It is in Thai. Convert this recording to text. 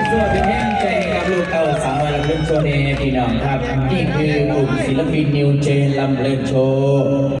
กโซ่เป็นแย่งใจครับลูกเอาสามวันลำเลินโชว์ในพี่น้องครับ นี่คือกลุ่มศิลปินนิวเจนลำเลินโชว์